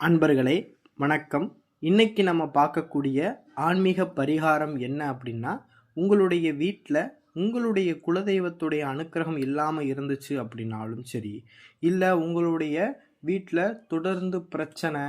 அன்பர்களே வணக்கம். இன்னைக்கு நம்ம பார்க்கக்கூடிய ஆன்மீக பரிகாரம் என்ன அப்படின்னா உங்களுடைய வீட்டில் உங்களுடைய குலதெய்வத்துடைய அனுக்கிரகம் இல்லாமல் இருந்துச்சு அப்படின்னாலும் சரி இல்லை உங்களுடைய வீட்டில் தொடர்ந்து பிரச்சனை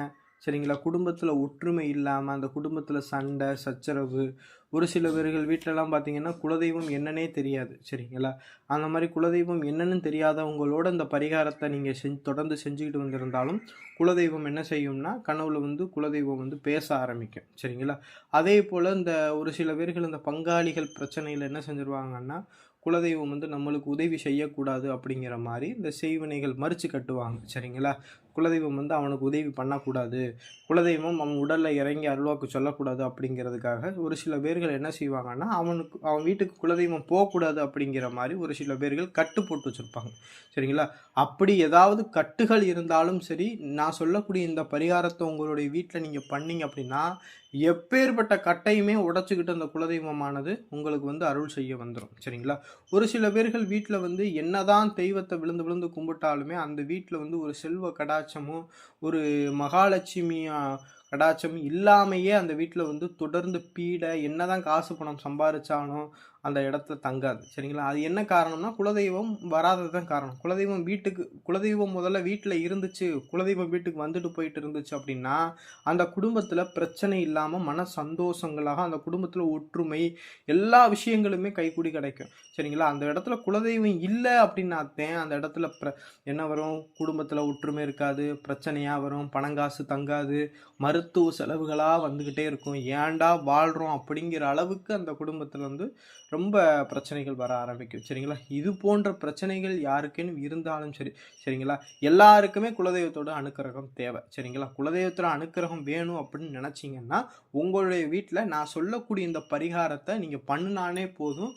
சரிங்களா? குடும்பத்தில் ஒற்றுமை இல்லாமல் அந்த குடும்பத்தில் சண்டை சச்சரவு ஒரு சில பேர்கள் வீட்டிலலாம் பார்த்தீங்கன்னா குலதெய்வம் என்னன்னே தெரியாது. சரிங்களா? அந்த மாதிரி குலதெய்வம் என்னன்னு தெரியாதவங்களோட இந்த பரிகாரத்தை நீங்கள் செஞ்சு தொடர்ந்து செஞ்சுக்கிட்டு வந்திருந்தாலும் குலதெய்வம் என்ன செய்யும்னா கனவுல வந்து குலதெய்வம் வந்து பேச ஆரம்பிக்கும். சரிங்களா? அதே போல் இந்த ஒரு சில பேர்கள் இந்த பங்காளிகள் பிரச்சனையில் என்ன செஞ்சுருவாங்கன்னா குலதெய்வம் வந்து நம்மளுக்கு உதவி செய்யக்கூடாது அப்படிங்கிற மாதிரி இந்த செய்வினைகள் மறித்து கட்டுவாங்க. சரிங்களா? குலதெய்வம் வந்து அவனுக்கு உதவி பண்ணக்கூடாது. குலதெய்வம் அவன் உடலில் இறங்கி அருள்வாக்கு சொல்லக்கூடாது அப்படிங்கிறதுக்காக ஒரு சில பேர்கள் என்ன செய்வாங்கன்னா அவனுக்கு அவன் வீட்டுக்கு குலதெய்வம் போகக்கூடாது அப்படிங்கிற மாதிரி ஒரு சில பேர்கள் கட்டு போட்டு வச்சுருப்பாங்க. சரிங்களா? அப்படி ஏதாவது கட்டுகள் இருந்தாலும் சரி நான் சொல்லக்கூடிய இந்த பரிகாரத்தை உங்களுடைய வீட்டில் நீங்கள் பண்ணீங்க அப்படின்னா எப்பேற்பட்ட கட்டையுமே உடச்சிக்கிட்டு அந்த குலதெய்வமானது உங்களுக்கு வந்து அருள் செய்ய வந்துடும் சரிங்களா? ஒரு சில பேர்கள் வீட்டில் வந்து என்னதான் தெய்வத்தை விழுந்து விழுந்து கும்பிட்டாலுமே அந்த வீட்டில் வந்து ஒரு செல்வ கடாட்சமும் ஒரு மகாலட்சுமியா கடாட்சம் இல்லாமையே அந்த வீட்டில் வந்து தொடர்ந்து பீடை என்னதான் காசு பணம் சம்பாதிச்சாலும் அந்த இடத்துல தங்காது. சரிங்களா? அது என்ன காரணம்னா குலதெய்வம் வராதது தான் காரணம். குலதெய்வம் வீட்டுக்கு குலதெய்வம் முதல்ல வீட்டில் இருந்துச்சு குலதெய்வம் வீட்டுக்கு வந்துட்டு போயிட்டு இருந்துச்சு அப்படின்னா அந்த குடும்பத்தில் பிரச்சனை இல்லாமல் மன சந்தோஷங்களாக அந்த குடும்பத்தில் ஒற்றுமை எல்லா விஷயங்களுமே கைக்கூடி கிடைக்கும். சரிங்களா? அந்த இடத்துல குலதெய்வம் இல்லை அப்படின்னாத்தேன் அந்த இடத்துல பிர என்ன வரும்? குடும்பத்தில் ஒற்றுமை இருக்காது பிரச்சனையாக வரும் பணங்காசு தங்காது மருத்துவ செலவுகளாக வந்துக்கிட்டே இருக்கும். ஏன்டா வாழ்கிறோம் அப்படிங்கிற அளவுக்கு அந்த குடும்பத்தில் வந்து ரொம்ப பிரச்சனைகள் வர ஆரம்பிக்கும். சரிங்களா? இது போன்ற பிரச்சனைகள் யாருக்குன்னு இருந்தாலும் சரி சரிங்களா? எல்லாருக்குமே குலதெய்வத்தோட அனுக்கிரகம் தேவை சரிங்களா? குலதெய்வத்தோட அனுக்கிரகம் வேணும் அப்படின்னு நினச்சிங்கன்னா உங்களுடைய வீட்டில் நான் சொல்லக்கூடிய இந்த பரிகாரத்தை நீங்கள் பண்ணினானே போதும்.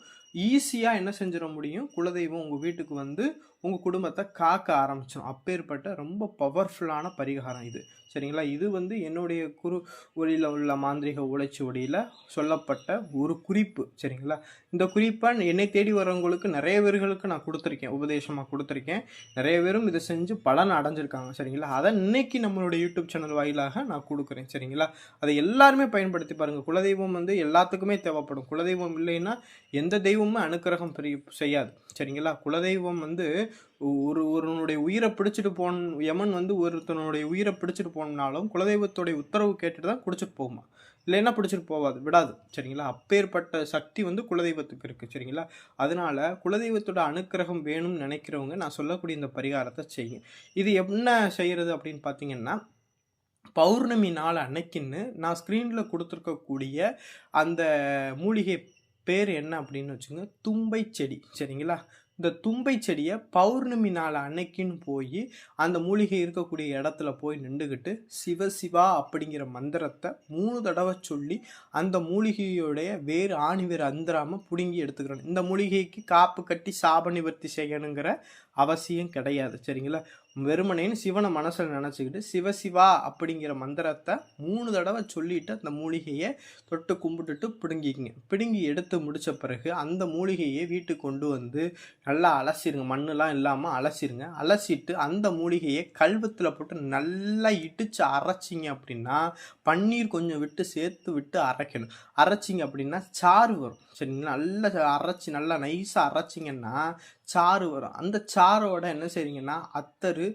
ஈஸியாக என்ன செஞ்சிட முடியும்? குலதெய்வம் உங்கள் வீட்டுக்கு வந்து உங்கள் குடும்பத்தை காக்க ஆரம்பிச்சிடும் அப்பேற்பட்ட ரொம்ப பவர்ஃபுல்லான பரிகாரம் இது. சரிங்களா? இது வந்து என்னுடைய குரு ஒளியில் உள்ள மாந்திரிக உழைச்சுவடியில் சொல்லப்பட்ட ஒரு குறிப்பு. சரிங்களா? இந்த குறிப்பாக என்னை தேடி வரவங்களுக்கு நிறைய பேர்களுக்கு நான் கொடுத்துருக்கேன். உபதேசமாக கொடுத்துருக்கேன். நிறைய பேரும் இதை செஞ்சு பலன் அடைஞ்சிருக்காங்க. சரிங்களா? அதை இன்னைக்கு நம்மளோட யூடியூப் சேனல் வாயிலாக நான் கொடுக்குறேன். சரிங்களா? அதை எல்லாருமே பயன்படுத்தி பாருங்கள் குலதெய்வம் வந்து எல்லாத்துக்குமே தேவைப்படும். குலதெய்வம் இல்லைன்னா எந்த தெய்வமும் அனுக்கிரகம் பெரிய செய்யாது. சரிங்களா? குலதெய்வம் வந்து ஒரு ஒருவனுடைய உயிரை பிடிச்சிட்டு போன யமன் வந்து ஒருத்தனுடைய உயிரை பிடிச்சிட்டு போனாலும் குலதெய்வத்துடைய உத்தரவு கேட்டுட்டு தான் குடிச்சிட்டு போகுமா? இல்லைன்னா பிடிச்சிட்டு போகாது விடாது சரிங்களா? அப்பேற்பட்ட சக்தி வந்து குலதெய்வத்துக்கு இருக்குது சரிங்களா? அதனால் குலதெய்வத்தோட அனுக்கிரகம் வேணும்னு நினைக்கிறவங்க நான் சொல்லக்கூடிய இந்த பரிகாரத்தை செய்யும் இது என்ன செய்கிறது அப்படின்னு பார்த்தீங்கன்னா பௌர்ணமி நாள் அன்னைக்குன்னு நான் ஸ்க்ரீனில் கொடுத்துருக்கக்கூடிய அந்த மூலிகை பேர் என்ன அப்படின்னு வச்சுங்க தும்பை செடி. சரிங்களா? இந்த தும்பை செடியை பௌர்ணமி நாள் அன்னைக்குன்னு போய் அந்த மூலிகை இருக்கக்கூடிய இடத்துல போய் நின்றுக்கிட்டு சிவ சிவா அப்படிங்கிற மந்திரத்தை மூணு தடவை சொல்லி அந்த மூலிகையோடைய வேறு ஆணி வேறு அந்தராமல் பிடுங்கி எடுத்துக்கிறோம் இந்த மூலிகைக்கு காப்பு கட்டி சாப நிவர்த்தி செய்யணுங்கிற அவசியம் கிடையாது. சரிங்களா? வெறுமனைன்னு சிவனை மனசில் நினச்சிக்கிட்டு சிவசிவா அப்படிங்கிற மந்திரத்தை மூணு தடவை சொல்லிட்டு அந்த மூலிகையை தொட்டு கும்பிட்டுட்டு பிடுங்கிக்கிங்க. பிடுங்கி எடுத்து முடித்த பிறகு அந்த மூலிகையை வீட்டுக்கு கொண்டு வந்து நல்லா அலசிடுங்க மண்ணெலாம் இல்லாமல் அலசிடுங்க அலசிட்டு அந்த மூலிகையை கல்வத்தில் போட்டு நல்லா இடித்து அரைச்சிங்க அப்படின்னா பன்னீர் கொஞ்சம் விட்டு சேர்த்து விட்டு அரைக்கணும். அரைச்சிங்க அப்படின்னா சாறு வரும். சரிங்களா நல்லா அரைச்சி நல்லா நைஸாக அரைச்சிங்கன்னா சாறு வரும். அந்த சாரோட என்ன செய்றீங்கன்னா அத்தரு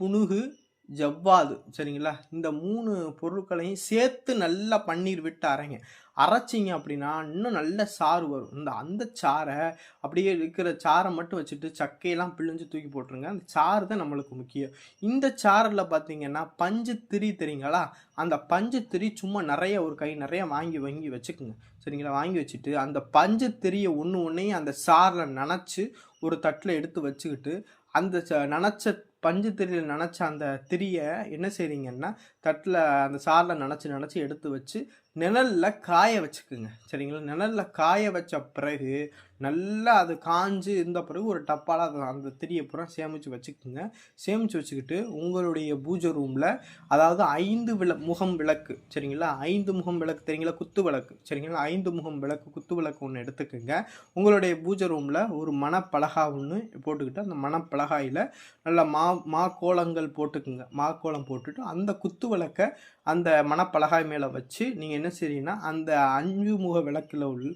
புனுகு ஜவ்வாது சரிங்களா? இந்த மூணு பொருட்களையும் சேர்த்து நல்லா பன்னீர் விட்டு அரைங்க. அரைச்சிங்க அப்படின்னா இன்னும் நல்ல சாறு வரும். இந்த அந்த சாறை அப்படியே இருக்கிற சாறை மட்டும் வச்சுட்டு சக்கையெல்லாம் பிழிஞ்சு தூக்கி போட்டுருங்க. அந்த சாறு தான் நம்மளுக்கு முக்கியம். இந்த சாறில் பார்த்தீங்கன்னா பஞ்சு திரி தெரியுங்களா? அந்த பஞ்சு திரி சும்மா நிறைய ஒரு கை நிறைய வாங்கி வாங்கி வச்சுக்குங்க. சரிங்களா? வாங்கி வச்சுட்டு அந்த பஞ்சு திரியை ஒன்று ஒன்றையும் அந்த சாரில் நனைச்சி ஒரு தட்டில் எடுத்து வச்சுக்கிட்டு அந்த ச- நனைச்ச பஞ்சு திரியில் நினச்ச அந்த திரியை என்ன செய்கிறீங்கன்னா தட்டில் அந்த சாரில் நினச்சி நினச்சி எடுத்து வச்சு நிழலில் காய வச்சுக்குங்க. சரிங்களா? நிழலில் காய வச்ச பிறகு நல்லா அது காஞ்சு இருந்த பிறகு ஒரு டப்பால அதை அந்த திரியை பூரா சேமித்து வச்சுக்குங்க. சேமித்து வச்சுக்கிட்டு உங்களுடைய பூஜை ரூமில் அதாவது ஐந்து விள முகம் விளக்கு. சரிங்களா? ஐந்து முகம் விளக்கு தெரியுங்களா? குத்து விளக்கு. சரிங்களா? ஐந்து முகம் விளக்கு குத்து விளக்கு ஒன்று எடுத்துக்கோங்க. உங்களுடைய பூஜை ரூமில் ஒரு மணப்பலகா ஒன்று போட்டுக்கிட்டு அந்த மணப்பலகாயில் நல்லா மா மா கோலங்கள் போட்டுக்குங்க. மா கோலம் போட்டுட்டு அந்த குத்து விளக்கை அந்த மணப்பலகாய் மேலே வச்சு நீங்கள் என்ன செய்றீங்கன்னா அந்த அஞ்சு முக விளக்கில் உள்ள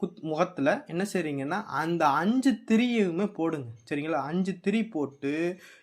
குத் முகத்தில் என்ன செய்கிறீங்கன்னா அந்த அஞ்சு திரியுமே போடுங்க. சரிங்களா? அஞ்சு திரி போட்டு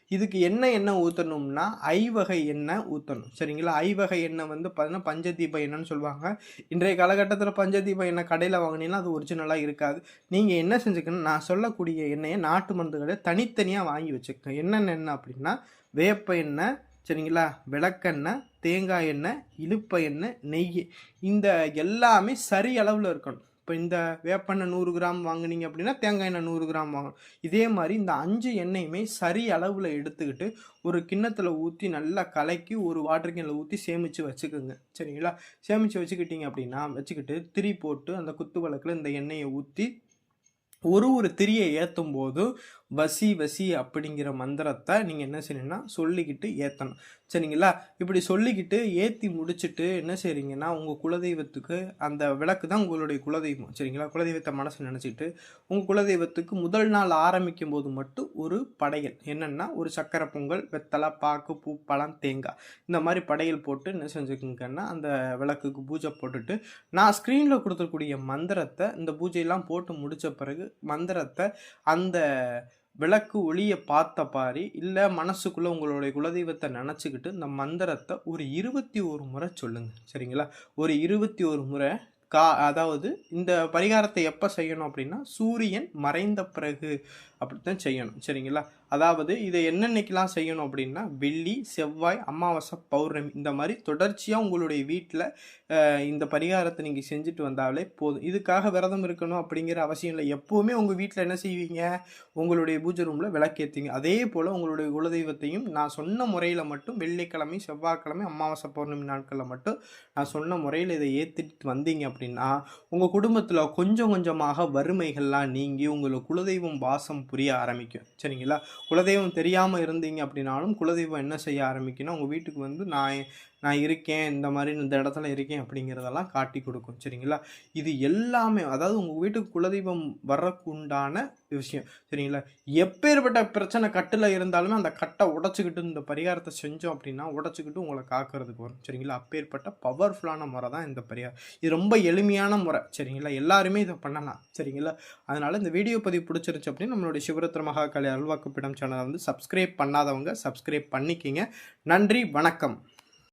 இதுக்கு என்ன எண்ணெய் ஊற்றணும்னா ஐவகை எண்ணெய் ஊற்றணும் சரிங்களா? ஐவகை எண்ணெய் வந்து பார்த்தீங்கன்னா பஞ்சதீப எண்ணெய்னு சொல்லுவாங்க. இன்றைய காலகட்டத்தில் பஞ்சதீப எண்ணெய் கடையில் வாங்கினீங்கன்னா அது ஒரிஜினலாக இருக்காது. நீங்கள் என்ன செஞ்சுக்கணும் நான் சொல்லக்கூடிய எண்ணெயை நாட்டு மருந்துகளை தனித்தனியாக வாங்கி வச்சுக்கோங்க. என்னென்ன எண்ணெய் அப்படின்னா வேப்ப எண்ணெய் சரிங்களா? விளக்கெண்ணெய் தேங்காய் எண்ணெய் இழுப்ப எண்ணெய் நெய் இந்த எல்லாமே சரி அளவில் இருக்கணும். இப்போ இந்த வேப்பெண்ணெய் நூறு கிராம் வாங்குனீங்க அப்படின்னா தேங்காய் எண்ணெய் நூறு கிராம் வாங்கணும். இதே மாதிரி இந்த அஞ்சு எண்ணெயுமே சரி அளவில் எடுத்துக்கிட்டு ஒரு கிண்ணத்தில் ஊற்றி நல்லா கலக்கி ஒரு வாட்டர் கிண்ணில் ஊற்றி சேமித்து வச்சுக்கோங்க. சரிங்களா? சேமித்து வச்சுக்கிட்டீங்க அப்படின்னா வச்சுக்கிட்டு திரி போட்டு அந்த குத்து விளக்கில் இந்த எண்ணெயை ஊற்றி ஒரு ஒரு திரியை ஏற்றும் போது வசி வசி அப்படிங்கிற மந்திரத்தை நீங்கள் என்ன செய்யணும்னா சொல்லிக்கிட்டு ஏற்றணும் சரிங்களா? இப்படி சொல்லிக்கிட்டு ஏற்றி முடிச்சுட்டு என்ன செய்கிறீங்கன்னா உங்கள் குலதெய்வத்துக்கு அந்த விளக்கு தான் உங்களுடைய குலதெய்வம் சரிங்களா? குலதெய்வத்தை மனசு நினச்சிட்டு உங்கள் குலதெய்வத்துக்கு முதல் நாள் ஆரம்பிக்கும் போது மட்டும் ஒரு படையல். என்னென்னா ஒரு சக்கரை பொங்கல் வெத்தலை பாக்கு பூ பழம் தேங்காய். இந்த மாதிரி படையல் போட்டு என்ன செஞ்சுக்கோங்கன்னா அந்த விளக்குக்கு பூஜை போட்டுட்டு நான் ஸ்க்ரீனில் கொடுத்துருக்கூடிய மந்திரத்தை இந்த பூஜையெல்லாம் போட்டு முடித்த பிறகு மந்திரத்தை அந்த விளக்கு ஒளியை பார்த்த பாரி இல்லை மனசுக்குள்ளே உங்களுடைய குலதெய்வத்தை நினச்சிக்கிட்டு இந்த மந்திரத்தை ஒரு இருபத்தி ஒரு முறை சொல்லுங்க சரிங்களா? ஒரு இருபத்தி ஒரு முறை கா அதாவது இந்த பரிகாரத்தை எப்போ செய்யணும் அப்படின்னா சூரியன் மறைந்த பிறகு அப்படித்தான் செய்யணும். சரிங்களா? அதாவது இதை என்னென்னைக்கெல்லாம் செய்யணும் அப்படின்னா வெள்ளி செவ்வாய் அமாவாசை பௌர்ணமி இந்த மாதிரி தொடர்ச்சியாக உங்களுடைய வீட்டில் இந்த பரிகாரத்தை நீங்கள் செஞ்சுட்டு வந்தாலே போதும். இதுக்காக விரதம் இருக்கணும் அப்படிங்கிற அவசியம் இல்லை. எப்போவுமே உங்கள் வீட்டில் என்ன செய்வீங்க? உங்களுடைய பூஜை ரூமில் விளக்கேற்றுங்க அதே போல் உங்களுடைய குலதெய்வத்தையும் நான் சொன்ன முறையில் மட்டும் வெள்ளிக்கிழமை செவ்வாய்க்கிழமை அமாவாசை பௌர்ணமி நாட்களில் மட்டும் நான் சொன்ன முறையில் இதை ஏற்றிட்டு வந்தீங்க அப்படின்னா உங்கள் குடும்பத்தில் கொஞ்சம் கொஞ்சமாக வறுமைகள்லாம் நீங்கி உங்களை குலதெய்வம் வாசம் புரிய ஆரம்பிக்கும். சரிங்களா? குலதெய்வம் தெரியாமல் இருந்தீங்க அப்படின்னாலும் குலதெய்வம் என்ன செய்ய ஆரம்பிக்குன்னா உங்கள் வீட்டுக்கு வந்து நான் நான் இருக்கேன் இந்த மாதிரி இந்த இடத்துல இருக்கேன் அப்படிங்கிறதெல்லாம் காட்டி கொடுக்கும். சரிங்களா? இது எல்லாமே அதாவது உங்கள் வீட்டுக்கு குலதெய்வம் வரக்குண்டான உண்டான விஷயம். சரிங்களா? எப்பேற்பட்ட பிரச்சனை கட்டில் இருந்தாலுமே அந்த கட்டை உடச்சிக்கிட்டு இந்த பரிகாரத்தை செஞ்சோம் அப்படின்னா உடச்சிக்கிட்டு உங்களை காக்கிறதுக்கு வரும். சரிங்களா? அப்பேற்பட்ட பவர்ஃபுல்லான முறை தான் இந்த பரிகாரம். இது ரொம்ப எளிமையான முறை. சரிங்களா? எல்லாருமே இதை பண்ணலாம். சரிங்களா? அதனால் இந்த வீடியோ பதிவு பிடிச்சிருச்சு அப்படின்னு நம்மளுடைய சிவரத்ன மகாகாளி அல்வாக்குப்பிடம் சேனலை வந்து சப்ஸ்கிரைப் பண்ணாதவங்க சப்ஸ்கிரைப் பண்ணிக்கிங்க. நன்றி வணக்கம்.